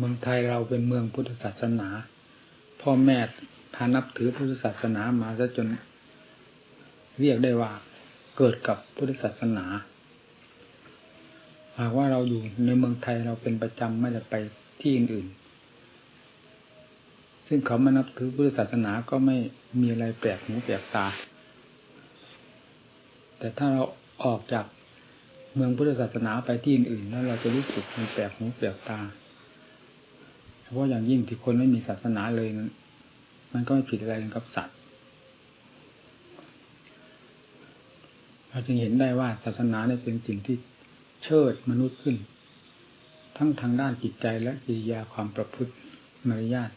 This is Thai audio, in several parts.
เมืองไทยเราเป็นเมืองพุทธศาสนา พ่อแม่พานับถือพุทธศาสนามาซะจน เรียกได้ว่าเกิดกับพุทธศาสนาหากว่าเราอยู่ในเมืองไทยเราเป็นประจำไม่ได้ไปที่อื่นๆ ซึ่งเขามานับถือพุทธศาสนาก็ไม่มีอะไรแปลกหูแปลกตา แต่ถ้าเราออกจากเมืองพุทธศาสนาไปที่อื่นๆ แล้วเราจะรู้สึกมันแปลกหูแปลกตา พาะอย่างยิ่งที่คนไม่มีศาสนาเลยนั้นมันก็ไม่ผิดอะไรกับสัตว์เราจึงเห็นได้ว่าศาสนาเนี่ยเป็นสิ่งที่เชิดมนุษย์ขึ้น ทั้งทางด้านจิตใจและกิริยาความประพฤติมารยาท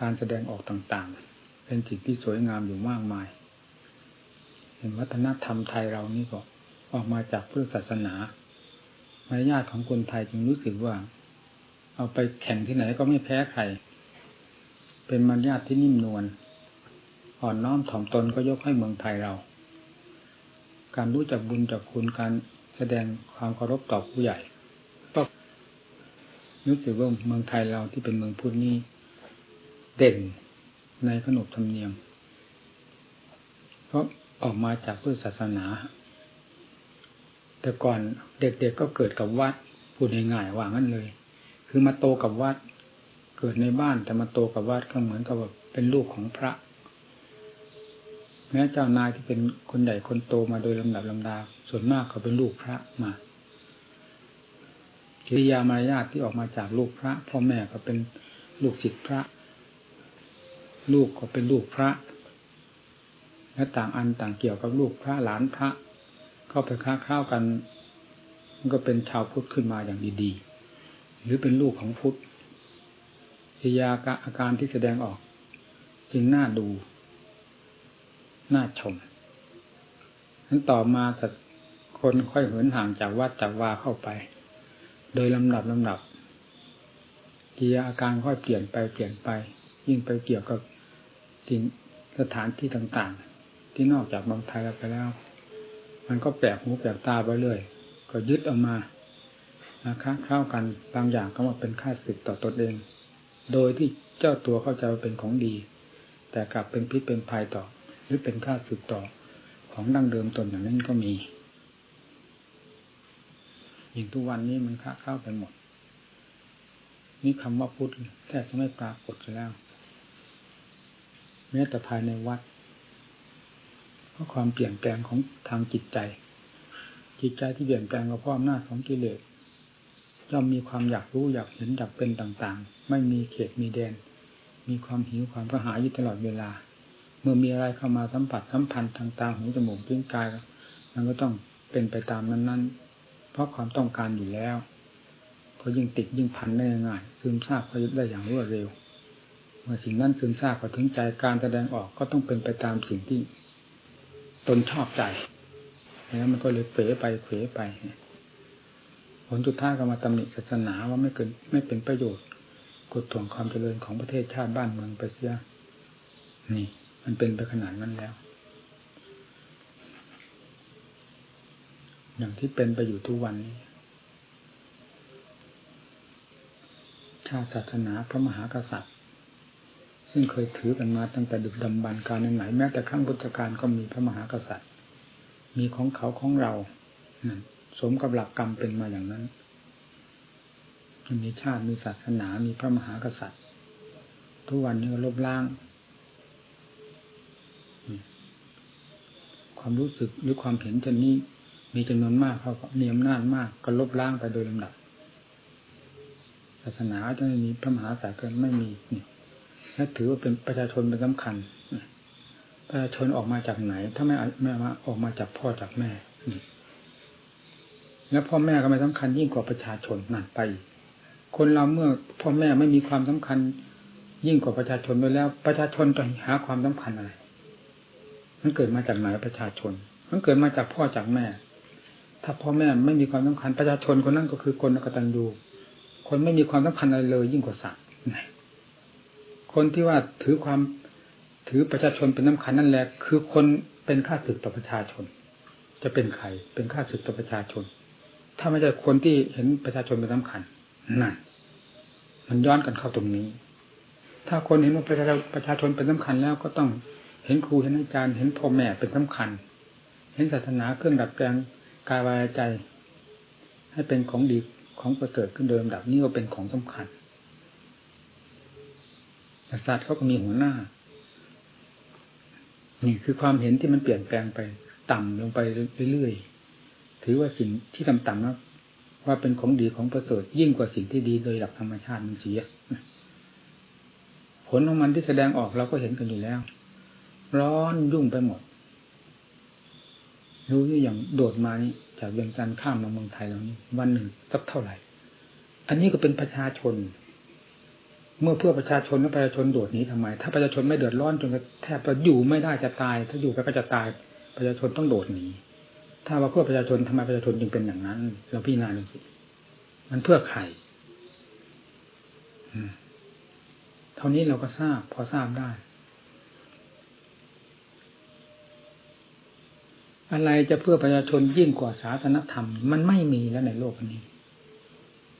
การแสดงออกต่างๆ เป็นสิ่งที่สวยงามอยู่มากมาย เห็นวัฒนธรรมไทยเรานี่ก็ออกมาจากพุทธศาสนามารยาทของคนไทยจึงรู้สึกว่า เอาไปแข่งที่ไหนก็ไม่แพ้ใคร เป็นมารยาทที่นิ่มนวล อ่อนน้อมถ่อมตนก็ยกให้เมืองไทยเรา การรู้จักบุญจักคุณการแสดงความเคารพต่อผู้ใหญ่ก็รู้สึกว่าเมืองไทยเราที่เป็นเมืองพุทธนี้ เด่นในขนบธรรมเนียม เพราะออกมาจากพุทธศาสนา แต่ก่อนเด็กๆกก็เกิดกับวัดพูดง่ายๆว่างั้นเลย คือมาโตกับวัด เกิดในบ้านแต่มาโตกับวัดก็เหมือนกับว่าเป็นลูกของพระ แม้เจ้านายที่เป็นคนใหญ่คนโตมาโดยลำดับลำดา ส่วนมากเขาเป็นลูกพระมากิริยามารยาทที่ออกมาจากลูกพระพ่อแม่ก็เป็นลูกศิษย์พระ ลูกก็เป็นลูกพระ และต่างอันต่างเกี่ยวกับลูกพระหลานพระ เข้าไปค้าข้าวกัน มันก็เป็นชาวพุทธขึ้นมาอย่างดีๆ หรือเป็นลูกของพุทธกิยาอาการที่แสดงออก จึงน่าดู น่าชมนั้นต่อมาสัตคนค่อยเหินห่างจากวัดจากวาเข้าไป โดยลำดับลำดับกิยาอาการค่อยเปลี่ยนไปเปลี่ยนไป ยิ่งไปเกี่ยวกับสิ่งสถานที่ต่างๆ ที่นอกจากบางไทยไปแล้ว มันก็แปลกหูแปลกตาไปเรื่อยก็ยึดออกมา นะคะเข้ากันบางอย่างก็มาเป็นค่าศึกต่อตนเอง โดยที่เจ้าตัวเข้าใจว่าเป็นของดี แต่กลับเป็นพิษเป็นภัยต่อ หรือเป็นค่าศึกต่อของดั้งเดิมตนอย่างนั้นก็มียิ่งทุกวันนี้มันค้าเข้าไปหมด นี่คำว่าพุทธแทบจะไม่ปรากฏแล้วแม้แต่ภายในวัดเพราะความเปลี่ยนแปลงของทางจิตใจ จิตใจที่เปลี่ยนแปลงก็เพราะอำนาจของกิเลส ย่อมมีความอยากรู้อยากเห็นอยากเป็นต่างๆ ไม่มีเขตมีแดน มีความหิวความกระหายอยู่ตลอดเวลา เมื่อมีอะไรเข้ามาสัมผัสสัมพันธ์ทางตาหูจมูกลิ้นกายมันก็ต้องเป็นไปตามนั้นๆ เพราะความต้องการอยู่แล้ว ก็ยิ่งติดยิ่งพันได้ง่ายซึมซาบก็ยึดได้อย่างรวดเร็ว เมื่อสิ่งนั้นซึมซาบก็ถึงใจการแสดงออกก็ต้องเป็นไปตามสิ่งที่ตนชอบใจแล้วมันก็เลยเผลอไปเผลอไป ผลสุดท้ายก็มาตำหนิศาสนาว่าไม่เกินไม่เป็นประโยชน์กดถ่วงความเจริญของประเทศชาติบ้านเมืองไปเสียนี่ มันเป็นไปขนาดนั้นแล้ว อย่างที่เป็นไปอยู่ทุกวันนี้ชาติศาสนาพระมหากษัตริย์ ซึ่งเคยถือกันมาตั้งแต่ดึกดำบรรการไหนแม้แต่ครั้งพุทธกาลก็มีพระมหากษัตริย์ มีของเขาของเรา สมกับหลักกรรมเป็นมาอย่างนั้นมีชาติมีศาสนา มีพระมหากษัตริย์ ทุกวันนี้ก็ลบล้าง ความรู้สึกหรือความเห็นเช่นนี้ มีจำนวนมากเขามีอำนาจมากก็ลบล้างไปโดยลำดับ ศาสนาจะไม่มีพระมหากษัตริย์ก็ไม่มีนี่และถือว่าเป็นประชาชนเป็นสำคัญประชาชนออกมาจากไหน ถ้าไม่ไม่มาออกมาจากพ่อจากแม่ แล้วพ่อแม่ก็ไม่สำคัญยิ่งกว่าประชาชนนั่นไป คนเราเมื่อพ่อแม่ไม่มีความสำคัญ ยิ่งกว่าประชาชนไปแล้ว ประชาชนจะหาความสำคัญอะไร มันเกิดมาจากไหนประชาชน มันเกิดมาจากพ่อจากแม่ ถ้าพ่อแม่ไม่มีความสำคัญประชาชนคนนั้นก็คือคนกตัญญูคนไม่มีความสำคัญอะไรเลย ยิ่งกว่าสัตว์คนที่ว่าถือความถือประชาชนเป็นน้ำคัญนั่นแหละ คือคนเป็นข้าศึกต่อประชาชน จะเป็นใครเป็นข้าศึกต่อประชาชน ถ้าไม่ใช่คนที่เห็นประชาชนเป็นสำคัญนั่นมันย้อนกันเข้าตรงนี้ ถ้าคนเห็นว่าประชาประชาชนเป็นสำคัญแล้วก็ต้องเห็นครูเห็นอาจารย์เห็นพ่อแม่เป็นสำคัญ เห็นศาสนาเครื่องดัดแปลงกายวายใจ ให้เป็นของดีของประเสริฐขึ้นเดิมดับนี้ก็เป็นของสำคัญศาสตร์เขาก็มีหัวหน้า นี่คือความเห็นที่มันเปลี่ยนแปลงไป ต่ำลงไปเรื่อยๆ ถือว่าสิ่งที่ต่ำๆนะว่าเป็นของดีของประเสริฐยิ่งกว่าสิ่งที่ดีโดยหลักธรรมชาติมันเสียผลของมันที่แสดงออกเราก็เห็นกันอยู่แล้ว ร้อนยุ่งไปหมด รู้อย่างโดดมานี่จากเวียงจันทร์ข้ามมาเมืองไทยเรานี่วันหนึ่งสักเท่าไหร่ อันนี้ก็เป็นประชาชน เมื่อเพื่อประชาชนแล้วประชาชนโดดหนีทำไม ถ้าประชาชนไม่เดือดร้อนจนแทบจะอยู่ไม่ได้จะตาย ถ้าอยู่ก็จะตาย ประชาชนต้องโดดหนี ถ้าว่าเพื่อประชาชนทำไมประชาชนจึงเป็นอย่างนั้น เราพิจารณาดูสิมันเพื่อใครเท่านี้เราก็ทราบ พอทราบได้ อะไรจะเพื่อประชาชนยิ่งกว่าศาสนธรรม มันไม่มีแล้วในโลกนี้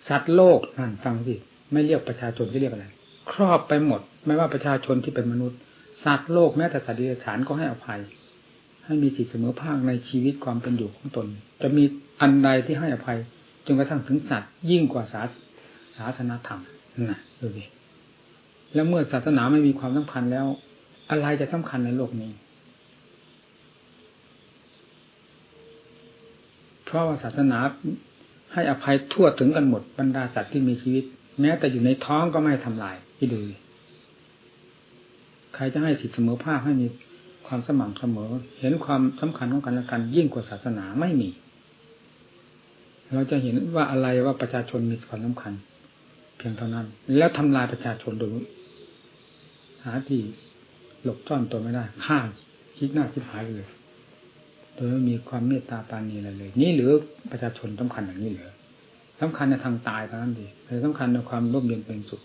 สัตว์โลกนั่นฟังสิไม่เรียกประชาชนที่เรียกอะไร ครอบไปหมด ไม่ว่าประชาชนที่เป็นมนุษย์ สัตว์โลกแม้แต่สัตว์ดิบฉานก็ให้อภัย ให้มีสิทธิเสมอภาคในชีวิตความเป็นอยู่ของตน จะมีอันใดที่ให้อภัยจนกระทั่งถึงสัตว์ยิ่งกว่าศาศาสนาธรรมนะดูดิแล้วเมื่อศาสนาไม่มีความสำคัญแล้ว อะไรจะสำคัญในโลกนี้ เพราะว่าศาสนาให้อภัยทั่วถึงกันหมดบรรดาสัตว์ที่มีชีวิต แม้แต่อยู่ในท้องก็ไม่ทำลายที่ดู ใครจะให้สิทธิเสมอภาคให้มี ความสม่ำเสมอ เห็นความสำคัญของกันและกัน ยิ่งกว่าศาสนาไม่มี เราจะเห็นว่าอะไรว่าประชาชนมีความสำคัญ เพียงเท่านั้น แล้วทำลายประชาชนโดยหาที่หลบซ่อนตัวไม่ได้ฆ่าคิดหน้าคิดหายเลยโดยไม่มีความเมตตาปานีอะไรเลย นี่หรือประชาชนสำคัญอย่างนี้เหรอสำคัญในทางตายเท่านั้นดีแต่สำคัญในความร่มเย็นเป็นสุข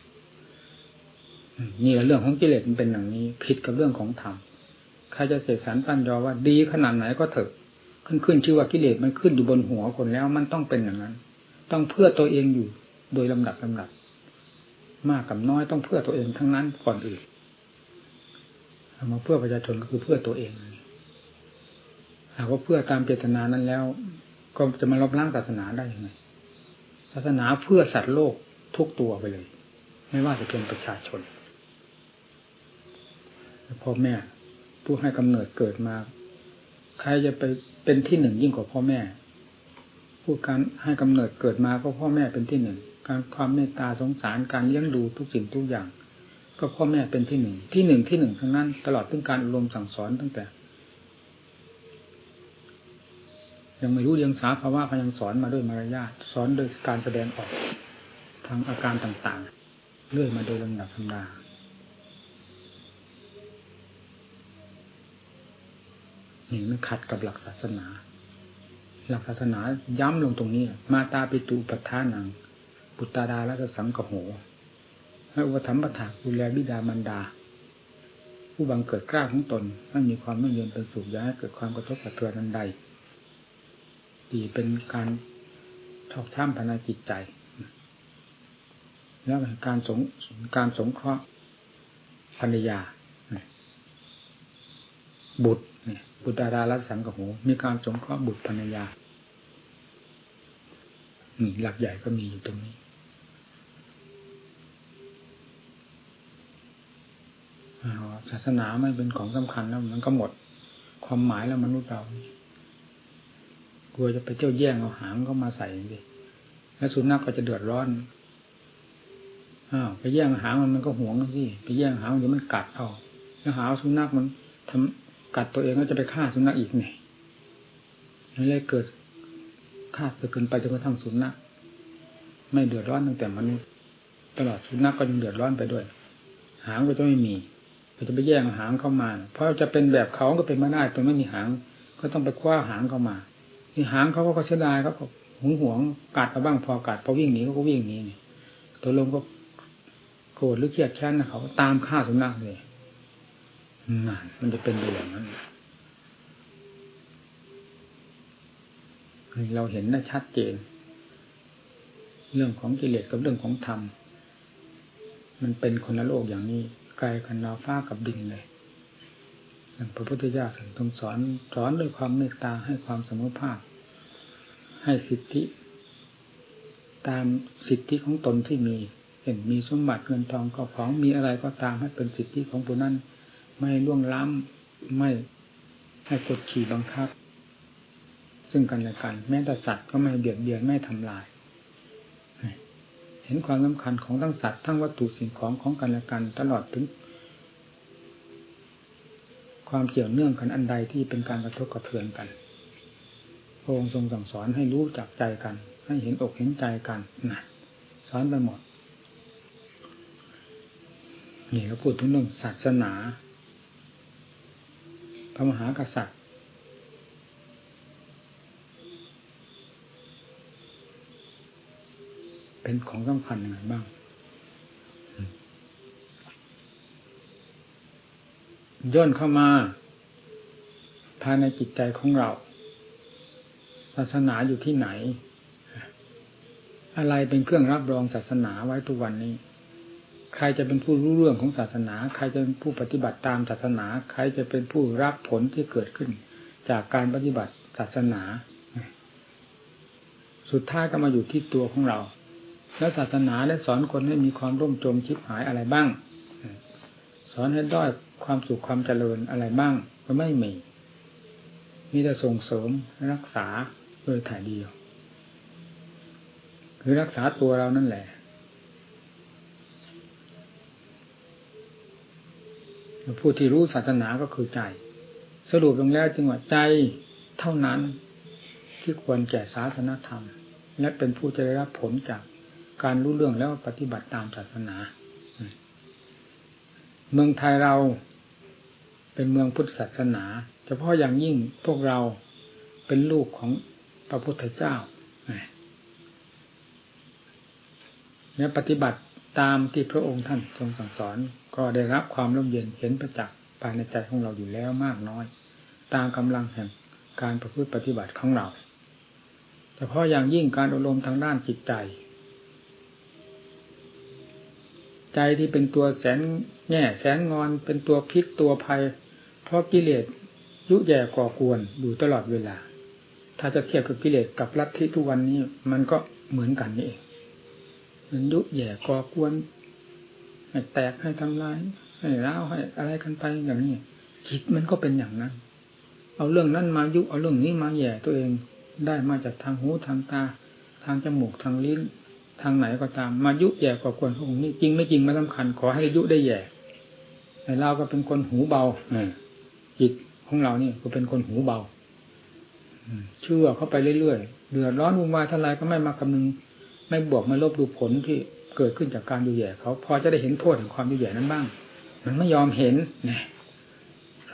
นี่แหละเรื่องของกิเลสมันเป็นอย่างนี้ ผิดกับเรื่องของธรรม ใครจะเสกสรรปั้นยอว่าดีขนาดไหนก็เถอะ ขึ้นขึ้นชื่อว่ากิเลสมันขึ้นอยู่บนหัวคนแล้วมันต้องเป็นอย่างนั้น ต้องเพื่อตัวเองอยู่โดยลำดับลำดับ มากกับน้อยต้องเพื่อตัวเองทั้งนั้นก่อนอื่นมาเพื่อประชาชนก็คือเพื่อตัวเองหากว่าเพื่อตามเจตนานั้นแล้ว ก็จะมาลบล้างศาสนาได้ยังไงศาสนาเพื่อสัตว์โลกทุกตัวไปเลย ไม่ว่าจะเป็นประชาชนพ่อแม่ ผู้ให้กำเนิดเกิดมา ใครจะไปเป็นที่หนึ่งยิ่งกว่าพ่อแม่ ผู้การให้กำเนิดเกิดมาก็พ่อแม่เป็นที่หนึ่ง การความเมตตาสงสารการเลี้ยงดูทุกสิ่งทุกอย่าง ก็พ่อแม่เป็นที่หนึ่ง ที่หนึ่งที่หนึ่งทั้งนั้น ตลอดถึงการอบรมสั่งสอนตั้งแต่ ยังไม่รู้ยังสาภาวะเขายังสอนมาด้วยมารยาทสอนโดยการแสดงออกทางอาการต่างๆ เรื่อยมาโดยลำดับธรรมดา นี่มันขัดกับหลักศาสนา หลักศาสนาย้ำลงตรงนี้ มาตาปิตุปัฏฐานังปุตตาดาและสังกโหให้อุปถัมภะถาดูแลบิดามารดา ผู้บังเกิดกล้าของตนให้มีความไม่เย็นเป็นสุขอย่าให้เกิดความกระทบกระเทือนนันใดดีเป็นการชอกช้ำภายในจิตใจ แล้วการสงการสงเคราะห์ภรรยา บุตร บุตรดารัสังกโหมีการสงเคราะห์บุตรภรรยาหลักใหญ่ก็มีอยู่ตรงนี้ ศาสนาไม่เป็นของสำคัญแล้วมันก็หมด ความหมายแล้วมนุษย์เรากลัวจะไปเจ้าแย่งเอาหางก็มาใส่ดิแล้วสุนัขก็จะเดือดร้อนอ้าวไปแย่งหางมันมันก็หวงสิไปแย่งหางเดี๋ยวมันกัดเอาแล้วหาสุนัขมันทำ กัดตัวเองก็จะไปฆ่าสุนัขอีกเนี่ยนั่นเลยเกิดฆ่าจะเกินไปจนกระทั่งสุนัขไม่เดือดร้อนตั้งแต่มนุษย์ตลอดสุนัขก็ยังเดือดร้อนไปด้วย หางก็จะไม่มีจะไปแย่งหางเข้ามา เพราะจะเป็นแบบเขาก็เป็นไม่ได้ตัวไม่มีหาง ก็ต้องไปคว้าหางเข้ามาที่หางเขาก็เสียดายเขาก็หงหวงกัดมาบ้างพอกัดพอวิ่งหนีเขาก็วิ่งหนีตัวลงก็โกรธหรือเครียดแค้นนะเขาตามฆ่าสุนัขเลย นั่นมันจะเป็นไปอย่างนั้นเราเห็นได้ชัดเจน เรื่องของกิเลสกับเรื่องของธรรม มันเป็นคนละโลกอย่างนี้ ไกลกันดาวฟ้ากับดินเลยอย่างพระพุทธเจ้าถึงต้องสอนสอนด้วยความเมตตาให้ความสมภาพ ให้สิทธิ ตามสิทธิของตนที่มีเห็นมีสมบัติเงินทองก็ของมีอะไรก็ตามให้เป็นสิทธิของผู้นั้น ไม่ล่วงล้ำไม่ให้กดขี่บังคับ ซึ่งกันและกัน แม้แต่สัตว์ก็ไม่เบียดเบียนไม่ทำลาย เห็นความสำคัญของทั้งสัตว์ทั้งวัตถุสิ่งของของกันและกัน ตลอดถึง ความเกี่ยวเนื่องกันอันใดที่เป็นการกระทบกระเทือนกันพระองค์ทรงสั่งสอนให้รู้จักใจกัน ให้เห็นอกเห็นใจกันนะสอนไปหมดนี่เราพูดถึงเรื่องศาสนา พระมหากษัตริย์ เป็นของสำคัญยังไงบ้างย่นเข้ามา ภายในจิตใจของเรา ศาสนาอยู่ที่ไหน อะไรเป็นเครื่องรับรองศาสนาไว้ทุกวันนี้ ใครจะเป็นผู้รู้เรื่องของศาสนา ใครจะเป็นผู้ปฏิบัติตามศาสนา ใครจะเป็นผู้รับผลที่เกิดขึ้น จากการปฏิบัติศาสนา สุดท้ายก็มาอยู่ที่ตัวของเรา แล้วศาสนาได้สอนคนให้มีความร่มจมชิบหายอะไรบ้าง สอนให้ด้อยความสุขความเจริญอะไรบ้างก็ไม่มีมีแต่ส่งเสริมรักษาโดยถ่ายเดียว คือรักษาตัวเรานั่นแหละ ผู้ที่รู้ศาสนาก็คือใจ สรุปลงแล้วจึงว่าใจเท่านั้นที่ควรแก่ศาสนธรรม และเป็นผู้จะได้รับผลจากการรู้เรื่องแล้วปฏิบัติตามศาสนา เมืองไทยเราเป็นเมืองพุทธศาสนา เฉพาะอย่างยิ่งพวกเราเป็นลูกของพระพุทธเจ้าและปฏิบัติตามที่พระองค์ท่านทรงสั่งสอน ก็ได้รับความร่มเย็นเห็นประจักษ์ภายในใจของเราอยู่แล้วมากน้อย ตามกำลังแห่งการประพฤติปฏิบัติของเราเฉพาะอย่างยิ่งการอบรมทางด้านจิตใจ ใจที่เป็นตัวแสนแง่แสนงอนเป็นตัวพิษตัวภัย เพราะกิเลสยุแย่ก่อกวนอยู่ตลอดเวลา ถ้าจะเทียบกับกิเลสกับลัทธิทุกวันนี้ มันก็เหมือนกันนี่เองมันยุแย่ก่อกวน ให้แตกให้ทำลายให้ร้าวให้อะไรกันไปอย่างนี้จิตมันก็เป็นอย่างนั้น เอาเรื่องนั้นมายุเอาเรื่องนี้มาแย่ตัวเองได้มาจากทางหูทางตา ทางจมูกทางลิ้น ทางไหนก็ตาม มายุแย่ก่อกวนพวกนี้จริงไม่จริงไม่สำคัญ ขอให้ยุได้แย่แต่เราก็เป็นคนหูเบาจิตของเรานี่ก็เป็นคนหูเบาเชื่อเข้าไปเรื่อยๆเดือดร้อนวุ่นวายทลายก็ไม่มาคำนึง ไม่บวกไม่ลบดูผลที่ เกิดขึ้นจากการยุแย่เขาพอจะได้เห็นโทษแห่งความยุแย่นั้นบ้าง มันไม่ยอมเห็นเนี่ย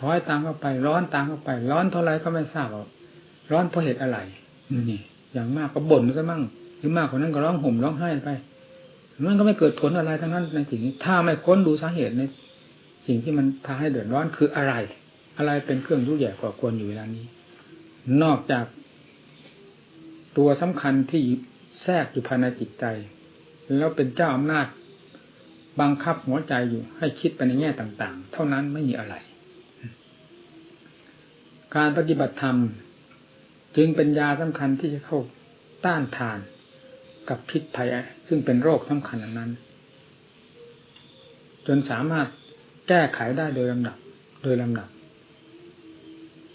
ร้อยตามเข้าไป ร้อนตามเข้าไป ร้อนเท่าไรก็ไม่ทราบร้อนเพราะเหตุอะไรนี่อย่างมากก็บ่นก็มั่งหรือมากกว่านั้นก็ร้องห่มร้องไห้ไปมันก็ไม่เกิดผลอะไรทั้งนั้นในสิ่งนี้ถ้าไม่ค้นดูสาเหตุในสิ่งที่มันพาให้เดือดร้อนคืออะไร อะไรเป็นเครื่องยุ่ยแย่ก่อกวนอยู่เวลานี้ นอกจากตัวสำคัญที่แทรกอยู่ภายในจิตใจ แล้วเป็นเจ้าอำนาจบังคับหัวใจอยู่ให้คิดไปในแง่ต่าง ๆ เท่านั้นไม่มีอะไร การปฏิบัติธรรม จึงเป็นยาสำคัญที่จะเข้าต้านทานกับพิษภัย ซึ่งเป็นโรคสำคัญอันนั้น จนสามารถแก้ไขได้โดยลำดับ โดยลำดับ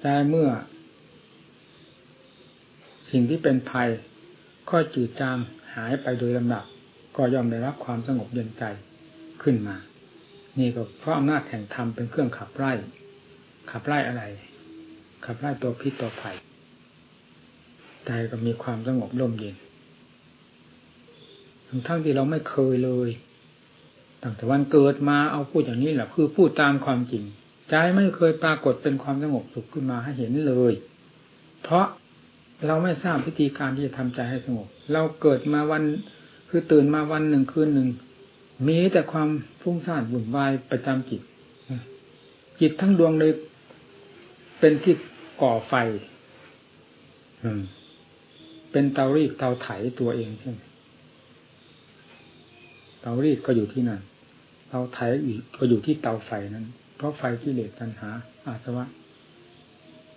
แต่เมื่อ สิ่งที่เป็นภัยค่อจืดจางหายไปโดยลำดับ ก็ย่อมได้รับความสงบเย็นใจขึ้นมา นี่ก็เพราะอำนาจแห่งธรรมเป็นเครื่องขับไล่ ขับไล่อะไร ขับไล่ตัวพิษตัวภัยใจก็มีความสงบร่มเย็นทั้งทั้งที่เราไม่เคยเลยตั้งแต่วันเกิดมาเอาพูดอย่างนี้แหละคือพูดตามความจริงใจไม่เคยปรากฏเป็นความสงบสุขขึ้นมาให้เห็นเลย เพราะเราไม่ทราบวิธีการที่จะทำใจให้สงบ เราเกิดมาวัน คือตื่นมาวันหนึ่งคืนหนึ่ง มีแต่ความฟุ้งซ่านวุ่นวายประจำจิต จิตทั้งดวงเลยเป็นที่ก่อไฟอืเป็นเตารีดเตาไถตัวเองใช่ไหมเตารีดก็อยู่ที่นั่น เตาไถอีกก็อยู่ที่เตาไฟนั้น เพราะไฟที่เหลสตัณหา อาสวะ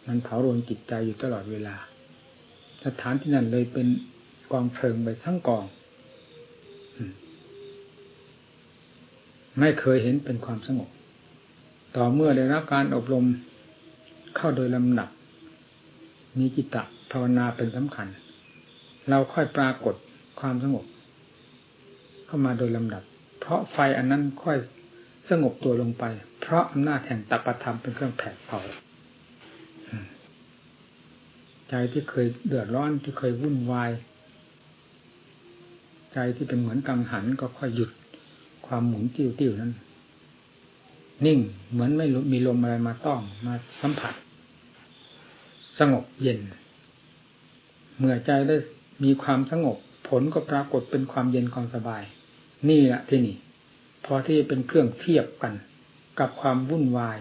มันเผาโรนจิตใจอยู่ตลอดเวลา สถานที่นั่นเลยเป็นกองเพลิงไปทั้งกอง ไม่เคยเห็นเป็นความสงบ ต่อเมื่อได้รับการอบรมเข้าโดยลำดับมีกิตตภาวนาเป็นสำคัญ เราค่อยปรากฏความสงบ เข้ามาโดยลำดับ เพราะไฟอันนั้นค่อยสงบตัวลงไป เพราะอำนาจแห่งตัปธรรมเป็นเครื่องแผดเผาใจที่เคยเดือดร้อนที่เคยวุ่นวาย ใจที่เป็นเหมือนกังหันก็ค่อยหยุด ความหมุนติ้วติ้วนั้น นิ่งเหมือนไม่มีลมอะไรมาต้องมาสัมผัส สงบเย็น เมื่อใจได้มีความสงบ ผลก็ปรากฏเป็นความเย็นความสบาย นี่แหละที่นี่พอที่เป็นเครื่องเทียบกัน กับความวุ่นวาย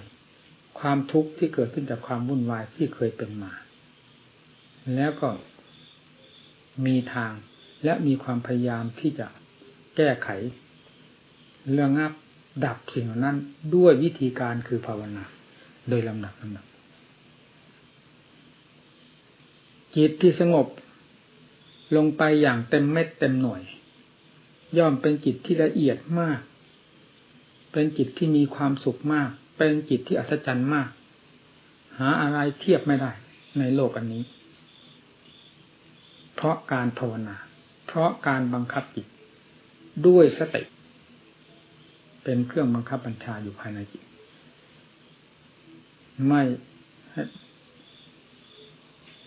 ความทุกข์ที่เกิดขึ้นจากความวุ่นวายที่เคยเป็นมา แล้วก็มีทางและมีความพยายามที่จะแก้ไข เรื่องงับดับสิ่งเหล่านั้นด้วยวิธีการคือภาวนา โดยลำดับลำดับจิตที่สงบลงไปอย่างเต็มเม็ดเต็มหน่วย ย่อมเป็นจิตที่ละเอียดมาก เป็นจิตที่มีความสุขมาก เป็นจิตที่อัศจรรย์มาก หาอะไรเทียบไม่ได้ในโลกอันนี้ เพราะการภาวนา เพราะการบังคับจิตด้วยสติ เป็นเครื่องบังคับบัญชาอยู่ภายในจิต ไม่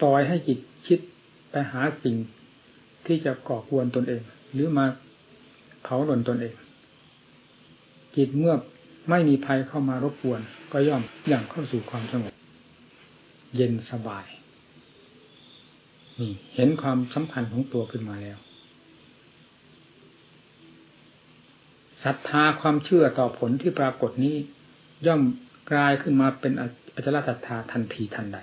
ปล่อยให้จิตคิดไปหาสิ่งที่จะก่อกวนตนเอง หรือมาเผาหล่นตนเอง จิตเมื่อไม่มีภัยเข้ามารบกวน ก็ย่อมอย่างเข้าสู่ความสงบเย็นสบาย นี่ เห็นความสำคัญของตัวขึ้นมาแล้ว ศรัทธาความเชื่อต่อผลที่ปรากฏนี้ ย่อมกลายขึ้นมาเป็นอัจฉริศรัทธาทันทีทันใด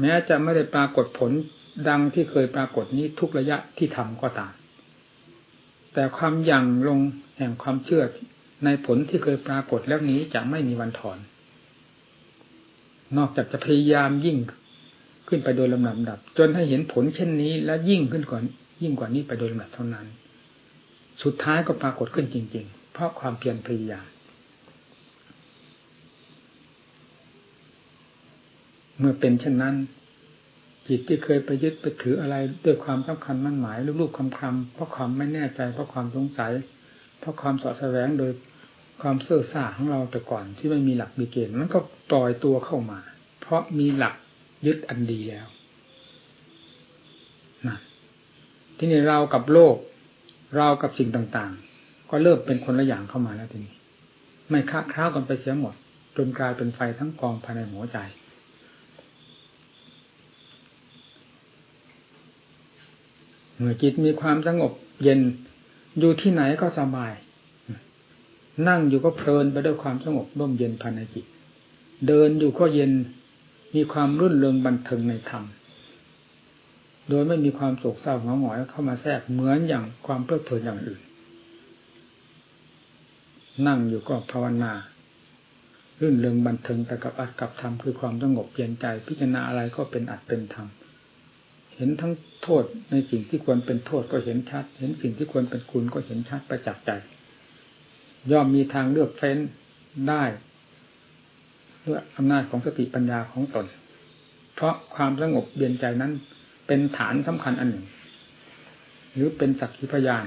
แม้จะไม่ได้ปรากฏผลดังที่เคยปรากฏนี้ทุกระยะที่ทำก็ตาม แต่ความยั่งลงแห่งความเชื่อในผลที่เคยปรากฏแล้วนี้จะไม่มีวันถอน นอกจากจะพยายามยิ่งขึ้นไปโดยลำดับจนให้เห็นผลเช่นนี้ และยิ่งขึ้นก่อนยิ่งกว่านี้ไปโดยลำดับเท่านั้น สุดท้ายก็ปรากฏขึ้นจริง ๆ เพราะความเพียรพยายามเมื่อเป็นเช่นนั้น จิตที่เคยไปยึดไปถืออะไรด้วยความสำคัญมั่นหมายลูกๆคำคำเพราะความไม่แน่ใจเพราะความสงสัย เพราะความสอดแสวงโดยความเสื่อซ่าของเราแต่ก่อนที่ไม่มีหลักมีเกณฑ์มันก็ปล่อยตัวเข้ามา เพราะมีหลักยึดอันดีแล้วนะที่นี่เรากับโลก เรากับสิ่งต่างๆ ก็เริ่มเป็นคนละอย่างเข้ามาแล้วทีนี้ ไม่ค้าคร้าวกันไปเสียหมด จนกลายเป็นไฟทั้งกองภายในหัวใจ เมื่อจิตมีความสงบเย็นอยู่ที่ไหนก็สบาย นั่งอยู่ก็เพลินไปด้วยความสงบร่มเย็นภายในจิต เดินอยู่ก็เย็นมีความรุ่นเริงบันเทิงในธรรม โดยไม่มีความโศกเศร้าหงอยหงอยเข้ามาแทรกเหมือนอย่างความเพลิดเพลินอย่างอื่น นั่งอยู่ก็ภาวนารื่นเริงบันเทิงแต่กับอัดกับธรรมคือความสงบเย็นใจ พิจารณาอะไรก็เป็นอัดเป็นธรรมเห็นทั้งโทษในสิ่งที่ควรเป็นโทษก็เห็นชัด เห็นสิ่งที่ควรเป็นคุณก็เห็นชัดประจักษ์ใจ ย่อมมีทางเลือกเฟ้นได้ด้วยอำนาจของสติปัญญาของตน เพราะความสงบเย็นใจนั้น เป็นฐานสำคัญอันหนึ่ง หรือเป็นสักขีพยาน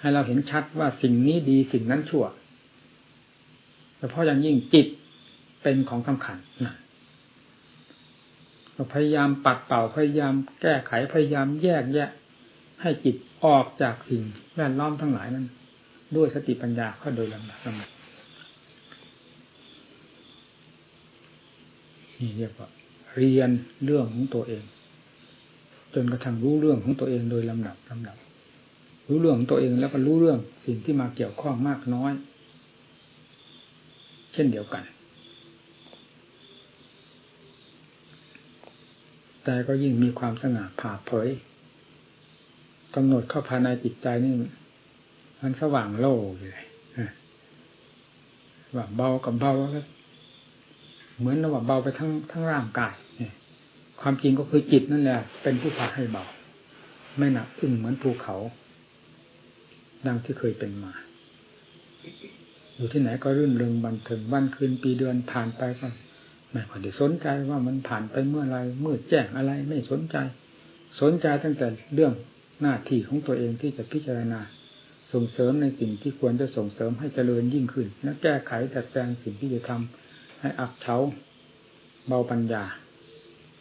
ให้เราเห็นชัดว่าสิ่งนี้ดีสิ่งนั้นชั่วเฉพาะอย่างยิ่งจิตเป็นของสำคัญนะเราพยายามปัดเป่าพยายามแก้ไขพยายามแยกแยะ ให้จิตออกจากสิ่งแวดล้อมทั้งหลายนั้น ด้วยสติปัญญาเข้าโดยลำดับลำดับนี่เรียกว่าเรียนเรื่องของตัวเอง จนกระทั่งรู้เรื่องของตัวเองโดยลำดับลำดับ รู้เรื่องของตัวเองแล้วก็รู้เรื่องสิ่งที่มาเกี่ยวข้องมากน้อย เช่นเดียวกัน แต่ก็ยิ่งมีความสง่าผ่าเผยกำหนดเข้าภายในจิตใจนี่มันสว่างโล่เลยว่าเบากับเบาเหมือนว่าเบาไปทั้งทั้งร่างกาย ความจริงก็คือจิตนั่นแหละเป็นผู้พาให้เบาไม่หนักอึ้งเหมือนภูเขา ดังที่เคยเป็นมา อยู่ที่ไหนก็รื่นเริงบันเทิงวันคืนปีเดือนผ่านไปก็ไม่ค่อยได้สนใจว่ามันผ่านไปเมื่อไรเมื่อแจ้งอะไรไม่สนใจ สนใจตั้งแต่เรื่องหน้าที่ของตัวเองที่จะพิจารณา ส่งเสริมในสิ่งที่ควรจะส่งเสริมให้เจริญยิ่งขึ้น และแก้ไขจัดแปลงสิ่งที่จะทำให้อับเฉาเบาปัญญา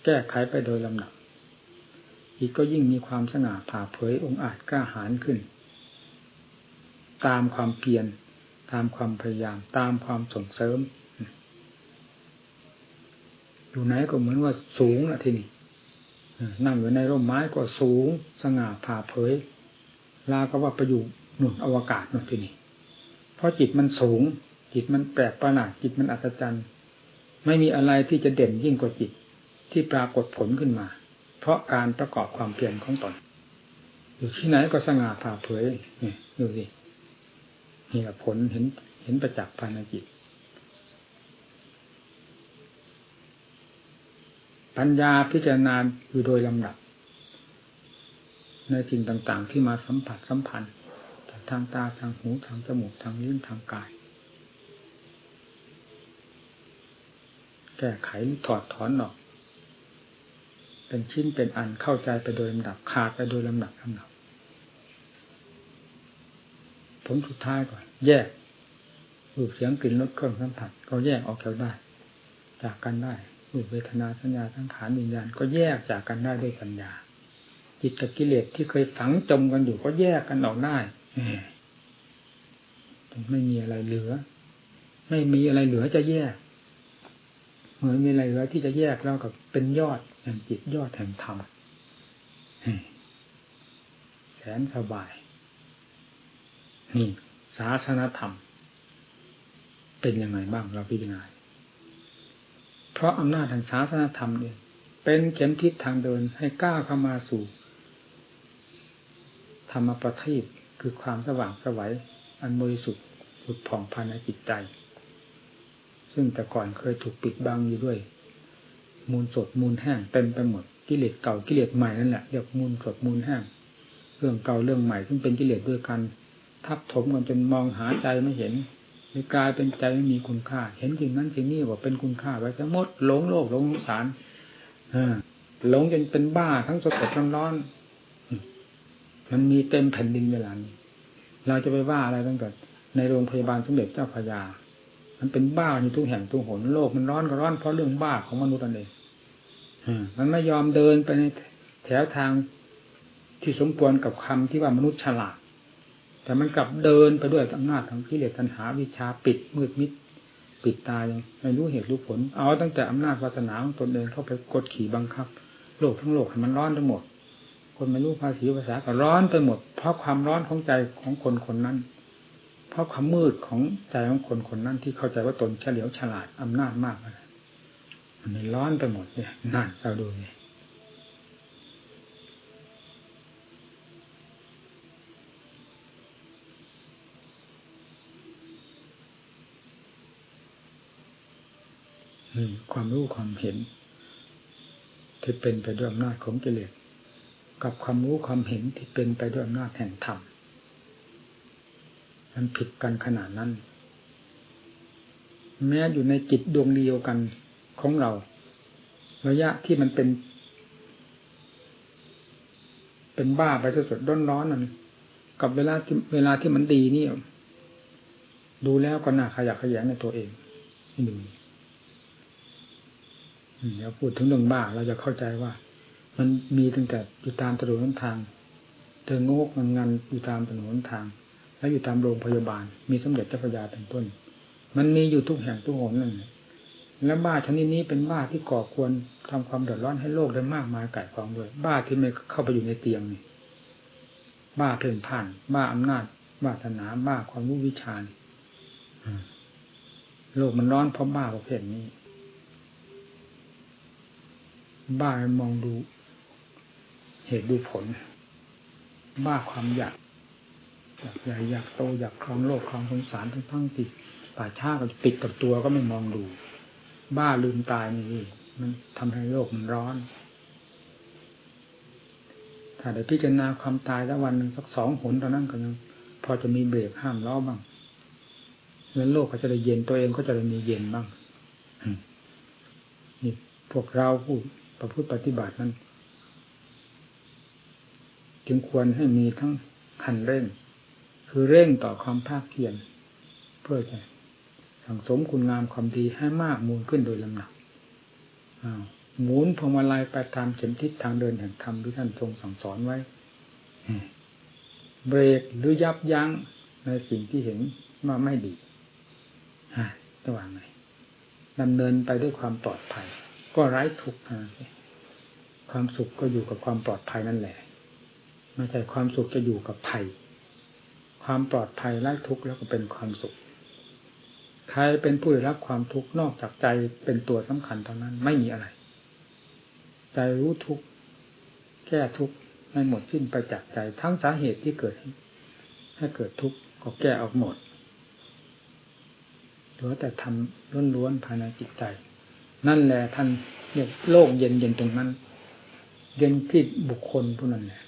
แก้ไขไปโดยลำดับอีกก็ยิ่งมีความสง่าผ่าเผยองอาจกล้าหาญขึ้น ตามความเพียรตามความพยายาม ตามความส่งเสริม อยู่ไหนก็เหมือนว่าสูงนะที่นี่นั่งอยู่ในร่มไม้ก็สูง สง่าผ่าเผย ลาก็ว่าไปอยู่หนุนอวกาศนั่นที่นี่เพราะจิตมันสูง จิตมันแปลกประหลาดจิตมันอัศจรรย์ ไม่มีอะไรที่จะเด่นยิ่งกว่าจิต ที่ปรากฏผลขึ้นมา เพราะการประกอบความเพียรของตนอยู่ที่ไหนก็สง่าผ่าเผยนี่ดูสินี่แหละผลเห็นเห็นประจักษ์ภายในจิต ปัญญาพิจารณาอยู่โดยลำดับ ในสิ่งต่าง ๆ ที่มาสัมผัสสัมพันธ์ทางตาทางหูทางจมูกทางลิ้นทางกาย แก้ไขหรือถอดถอนออก เป็นชิ้นเป็นอันเข้าใจไปโดยลำดับขาดไปโดยลำดับลำดับผลสุดท้ายก่อน แยกรูปเสียงกลิ่นรสเครื่องสัมผัสก็แยกออกจากได้ จากกันได้รูปเวทนาสัญญาสังขารวิญญาณก็แยกจากกันได้ด้วยปัญญา จิตกับกิเลสที่เคยฝังจมกันอยู่ก็แยกกันออกได้ไม่มีอะไรเหลือ ไม่มีอะไรเหลือจะแยกเหมือนมีอะไรเหลือที่จะแยกแล้วกับเป็นยอด ห่งจิตยอดแห่งธรรมแสนสบาย นี่ศาสนธรรม เป็นยังไงบ้างเราพิจารณาเพราะอำนาจแห่งศาสนธรรมเนี่ยเป็นเข็มทิศทางเดินให้ก้าวเข้ามาสู่ ธรรมประทีปคือความสว่างสวัยอันบริสุทธิ์ผุดผ่องภายในจิตใจ ซึ่งแต่ก่อนเคยถูกปิดบังอยู่ด้วย มูลสดมูลแห้งเต็มไปหมดกิเลสเก่ากิเลสใหม่นั่นแหละเรียกมูลสดมูลแห้งเรื่องเก่าเรื่องใหม่ซึ่งเป็นกิเลสด้วยกัน ทับถมกันจนมองหาใจไม่เห็นกลายเป็นใจไม่มีคุณค่า เห็นสิ่งนั้นสิ่งนี้ว่าเป็นคุณค่าไว้ซะหมดหลงโลกหลงสารหลงจนเป็นบ้าทั้งสดสดร้อนมันมีเต็มแผ่นดินเวลานี้เราจะไปว่าอะไรตั้งแต่ในโรงพยาบาลสมเด็จเจ้าพยา มันเป็นบ้าอยู่ทุกแห่งทุกหนโลกมันร้อนก็ร้อนเพราะเรื่องบ้าของมนุษย์นั่นเอง มันไม่ยอมเดินไปในแถวทางที่สมควรกับคำที่ว่ามนุษย์ฉลาด แต่มันกลับเดินไปด้วยอำนาจของกิเลสตัณหาวิชาปิดมืดมิด ปิดตายไม่รู้เหตุรู้ผล เอาตั้งแต่อำนาจวาสนาของตนเองเข้าไปกดขี่บังคับ โลกทั้งโลกให้มันร้อนทั้งหมด คนไม่รู้ภาษีภาษาก็ร้อนไปหมด เพราะความร้อนของใจของคนคนนั้น เพราะความมืดของใจของคนคนนั้นที่เข้าใจว่าตนเฉลียวฉลาดอำนาจมากเลย มันร้อนไปหมดเนี่ยนั่นเราดูเนี่ยความรู้ความเห็น ที่เป็นไปด้วยอำนาจของกิเลสกับความรู้ความเห็นที่เป็นไปด้วยอำนาจแห่งธรรมมันผิดกันขนาดนั้น แม้อยู่ในจิตดวงเดียวกัน ของเรา ระยะที่มันเป็น เป็นบ้าไปสดๆร้อนๆนั่นกับเวลาที่เวลาที่มันดีนี่ดูแล้วก็น่าขยักขยงในตัวเองนี่ดูเดี๋ยวพูดถึงเรื่องบ้าเราจะเข้าใจว่า มันมีตั้งแต่อยู่ตามถนนทางเดินงกงงานอยู่ตามถนนทาง แล้วอยู่ตามโรงพยาบาล มีสมเด็จเจ้าพระยาเป็นต้น มันมีอยู่ทุกแห่งทุกหนนั่น แล้วบ้าชนิดนี้เป็นบ้าที่ก่อควรทำความเดือดร้อนให้โลกได้มากมายไก่กองด้วยบ้าที่ไม่เข้าไปอยู่ในเตียงนี่บ้าเพ่นผ่าน บ้าอำนาจ บ้าธนาบ้าความรู้วิชาโลกมันร้อนเพราะบ้าประเภทนี้ บ้ามองดู เหตุดูผล บ้าความอยากอยากใหญ่อยากโตอยากครองโลกครองสงสารทั้งทั้งติดป่าชาก็ติดกับตัวก็ไม่มองดู บ้าลืมตายนี่มันทำให้โลกมันร้อน ถ้าได้พิจารณาความตายแล้ววันหนึ่งสักสองหนตอนนั้นก็ยังพอจะมีเบรกห้ามล้อบ้างแล้วโลกก็จะได้เย็นตัวเองก็จะได้มีเย็นบ้างนี่พวกเราผู้ประพฤติปฏิบัตินั้น จึงควรให้มีทั้งคันเร่ง คือเร่งต่อความภาคเพียรเพื่อจะ สั่งสมคุณงามความดีให้มากมูลขึ้นโดยลำดับหมุนพวงมาลัยไปตามเข็มทิศทางเดินแห่งธรรมที่ท่านทรงสั่งสอนไว้เบรกหรือยับยั้งในสิ่งที่เห็นว่าไม่ดีจะว่าไงดำเนินไปด้วยความปลอดภัย ก็ไร้ทุกข์ความสุขก็อยู่กับความปลอดภัยนั่นแหละไม่ใช่ความสุขจะอยู่กับภัย ความปลอดภัยไร้ทุกข์แล้วก็เป็นความสุข ใครเป็นผู้ได้รับความทุกข์นอกจากใจเป็นตัวสำคัญเท่านั้นไม่มีอะไร ใจรู้ทุกข์แก้ทุกข์ให้หมดสิ้นไปจากใจ ทั้งสาเหตุที่เกิดให้เกิดทุกข์ก็แก้ออกหมดเหลือแต่ทำล้วนๆภายในจิตใจ นั่นแหละท่านเรียกโลกเย็นเย็นตรงนั้น เย็นที่บุคคลผู้นั้นแหละ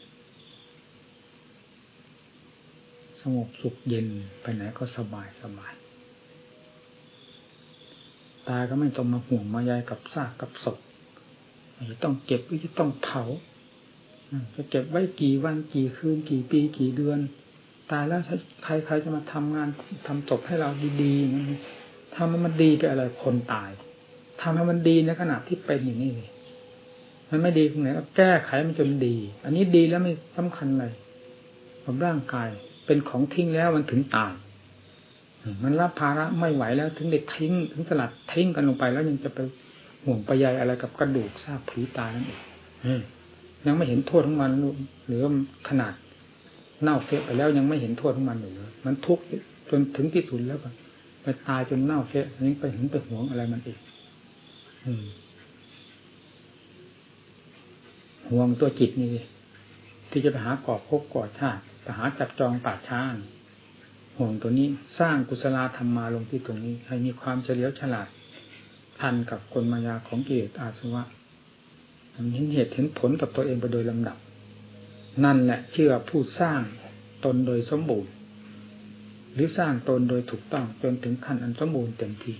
สงบสุขเย็นไปไหนก็สบายสบาย ตายก็ไม่ต้องมาห่วงมาใยกับซากกับศพจะต้องเก็บหรือจะต้องเผาจะเก็บไว้กี่วันกี่คืนกี่ปีกี่เดือน ตายแล้วใครใครจะมาทำงานทำศพให้เราดีๆนั่นทำให้มันดีไปอะไรคนตายทำให้มันดีในขณะที่เป็นอย่างนี้เลยมันไม่ดีตรงไหนก็แก้ไขมันจนดี อันนี้ดีแล้วไม่สำคัญเลยกับร่างกายเป็นของทิ้งแล้วมันถึงตาย มันรับภาระไม่ไหวแล้วถึงเด็กทิ้ง ถึงสลัดทิ้งกันลงไปแล้วยังจะไปห่วงไปใยอะไรกับกระดูกซากผีตายนั่นเองยังไม่เห็นโทษของมันหรือขนาดเน่าเฟะไปแล้วยังไม่เห็นโทษของมันอยู่เลยมันทุกข์จนถึงที่สุดแล้วไปตายจนเน่าเฟะยังไปเห็นไปห่วงอะไรมันอีกห่วงตัวจิตนี่ที่จะไปหากอบพบกอดชาติหาจับจองป่าช้า ห่วงตัวนี้สร้างกุศลธรรมมาลงที่ตรงนี้ ให้มีความเฉลียวฉลาดทันกับกลมายาของกิเลสอาสวะเห็นเหตุเห็นผลกับตัวเองไปโดยลำดับ นั่นแหละเชื่อผู้สร้างตนโดยสมบูรณ์ หรือสร้างตนโดยถูกต้องจนถึงขั้นอันสมบูรณ์เต็มที่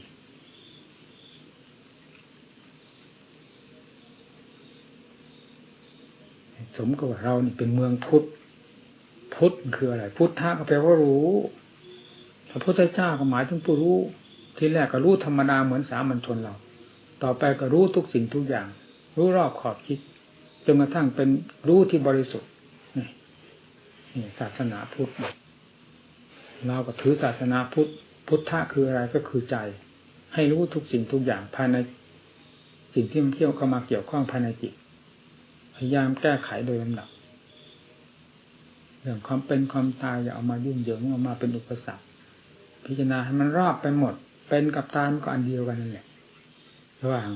สมกับว่าเรานี่เป็นเมืองพุทธพุทธคืออะไร พุทธะก็แปลว่ารู้ พระพุทธเจ้าก็หมายถึงผู้รู้ ที่แรกก็รู้ธรรมดาเหมือนสามัญชนเรา ต่อไปก็รู้ทุกสิ่งทุกอย่าง รู้รอบขอบคิดจนกระทั่งเป็นรู้ที่บริสุทธิ์นี่ศาสนาพุทธเราก็ถือศาสนาพุทธพุทธะคืออะไรก็คือใจ ให้รู้ทุกสิ่งทุกอย่างภายในสิ่งที่มันเที่ยวเข้ามาเกี่ยวข้องภายในจิต พยายามแก้ไขโดยลำดับเรื่องความเป็นความตายอย่าเอามายุ่งเหยิงเอามาเป็นอุปสรรค พิจารณาให้มันรอบไปหมด เป็นกับตายมันก็อันเดียวกันนั่นแหละระหว่าง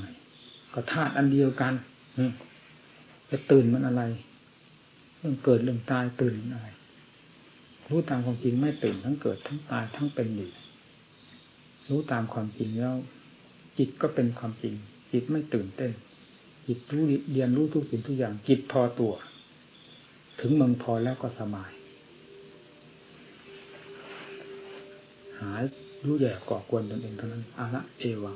ก็ธาตุอันเดียวกันจะตื่นมันอะไรเรื่องเกิดเรื่องตายตื่นมันอะไรรู้ตามความจริงไม่ตื่นทั้งเกิดทั้งตายทั้งเป็นอยู่รู้ตามความจริงแล้ว จิตก็เป็นความจริง จิตไม่ตื่นเต้น จิตรู้เรียนรู้ทุกสิ่งทุกอย่าง จิตพอตัว ถึงเมืองพอแล้วก็สบาย หายรู้แย่ก่อกวนตนเองเท่านั้นอาละเอวัง